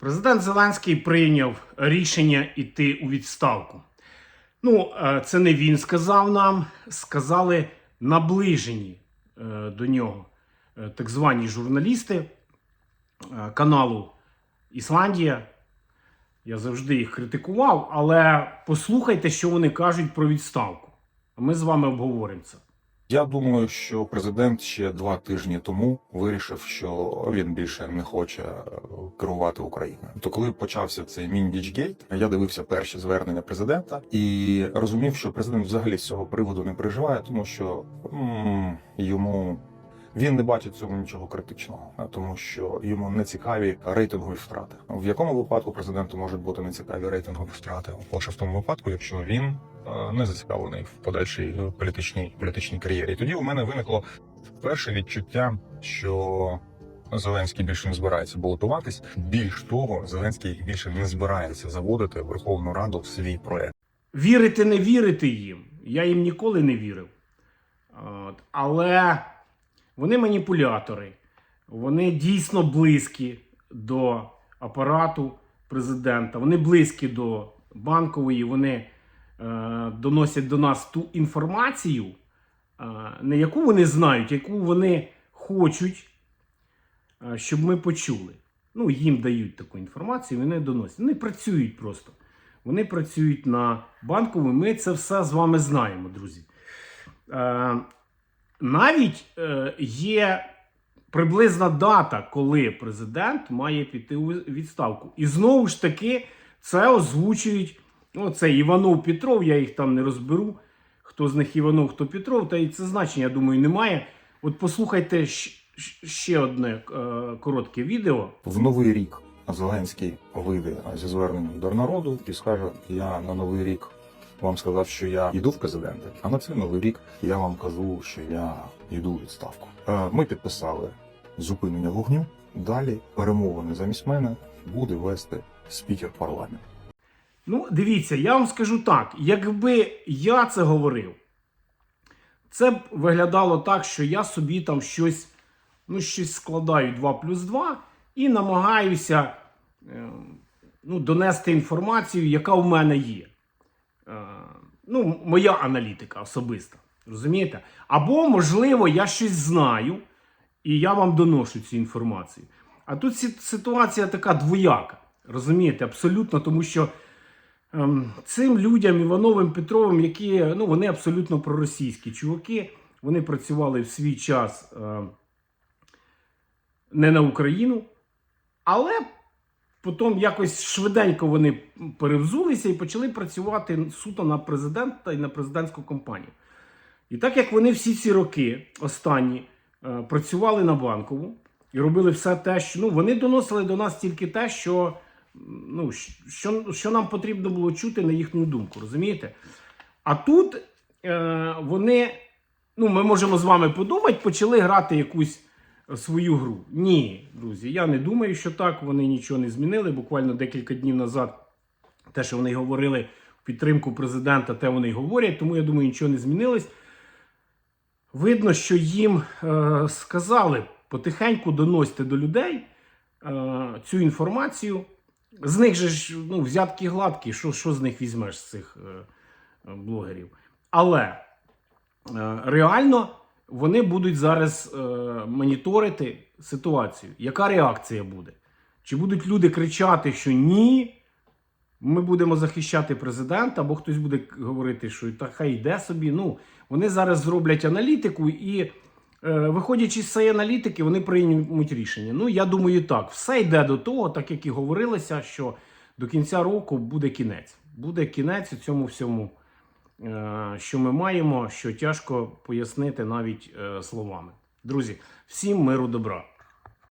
Президент Зеленський прийняв рішення йти у відставку. Ну, е, це не він сказав нам, сказали наближені е, до нього е, так звані журналісти каналу Ісландія. Я завжди їх критикував, але послухайте, що вони кажуть про відставку. А ми з вами обговоримо це. Я думаю, що президент ще два тижні тому вирішив, що він більше не хоче е, керувати Україною. То коли почався цей Міндічгейт, я дивився перші звернення президента і розумів, що президент взагалі з цього приводу не переживає, тому що м, йому. Він не бачить в цьому нічого критичного, тому що йому не цікаві рейтингові втрати. В якому випадку президенту можуть бути не цікаві рейтингові втрати? Лише в тому випадку, якщо він не зацікавлений в подальшій е, політичній політичній кар'єрі. Тоді у мене виникло перше відчуття, що Зеленський більше не збирається балотуватись. Більш того, Зеленський більше не збирається заводити Верховну Раду в свій проект. Вірити, не вірити їм. Я їм ніколи не вірив. От. Але вони маніпулятори, вони дійсно близькі до апарату президента, вони близькі до банкової, вони е, доносять до нас ту інформацію, е, не яку вони знають, яку вони хочуть, е, щоб ми почули. Ну, їм дають таку інформацію, вони доносять. Вони працюють просто. Вони працюють на банкову. Ми це все з вами знаємо, друзі. Е, навіть е, є приблизна дата, коли президент має піти у відставку. І знову ж таки це озвучують. Ну, це Іванов Петров, я їх там не розберу. Хто з них Іванов, хто Петров, та і це значення, я думаю, немає. От послухайте ще одне е, коротке відео. В новий рік Зеленський вийде зі зверненням до народу і скаже: Я на новий рік вам сказав, що я йду в президенти, а на цей новий рік я вам кажу, що я йду у відставку. Е, Ми підписали зупинення вогню. Далі перемовини замість мене буде вести спікер парламенту. Ну, дивіться, я вам скажу так: якби я це говорив, це б виглядало так, що я собі там щось, ну, щось складаю 2 плюс 2 і намагаюся е, ну, донести інформацію, яка в мене є. Е, ну, моя аналітика особиста. Розумієте? Або, можливо, я щось знаю, і я вам доношу цю інформацію. А тут ситуація така двояка. Розумієте, абсолютно, тому що цим людям, Івановим Петровим, які ну, вони абсолютно проросійські чуваки, вони працювали в свій час е, не на Україну, але потім якось швиденько вони перевзулися і почали працювати суто на президента і на президентську кампанію. І так як вони всі ці роки останні е, працювали на банкову і робили все те, що ну, вони доносили до нас тільки те, що, ну, що, що нам потрібно було чути на їхню думку, розумієте? А тут е, вони, ну, ми можемо з вами подумати, почали грати якусь свою гру. Ні, друзі, я не думаю, що так. Вони нічого не змінили. Буквально декілька днів назад те, що вони говорили в підтримку президента, те вони й говорять, тому я думаю, нічого не змінилось. Видно, що їм е, сказали потихеньку доносьте до людей е, цю інформацію. З них же ж ну, взятки гладкі, що, що з них візьмеш з цих е, е, блогерів. Але е, реально вони будуть зараз е, моніторити ситуацію. Яка реакція буде? Чи будуть люди кричати, що ні, ми будемо захищати президента, або хтось буде говорити, що та хай йде собі. Ну, вони зараз зроблять аналітику і, виходячи з цієї аналітики, вони приймуть рішення. Ну, я думаю, так. Все йде до того, так як і говорилося, що до кінця року буде кінець. Буде кінець у цьому всьому, е, що ми маємо, що тяжко пояснити навіть е, словами. Друзі, всім миру добра.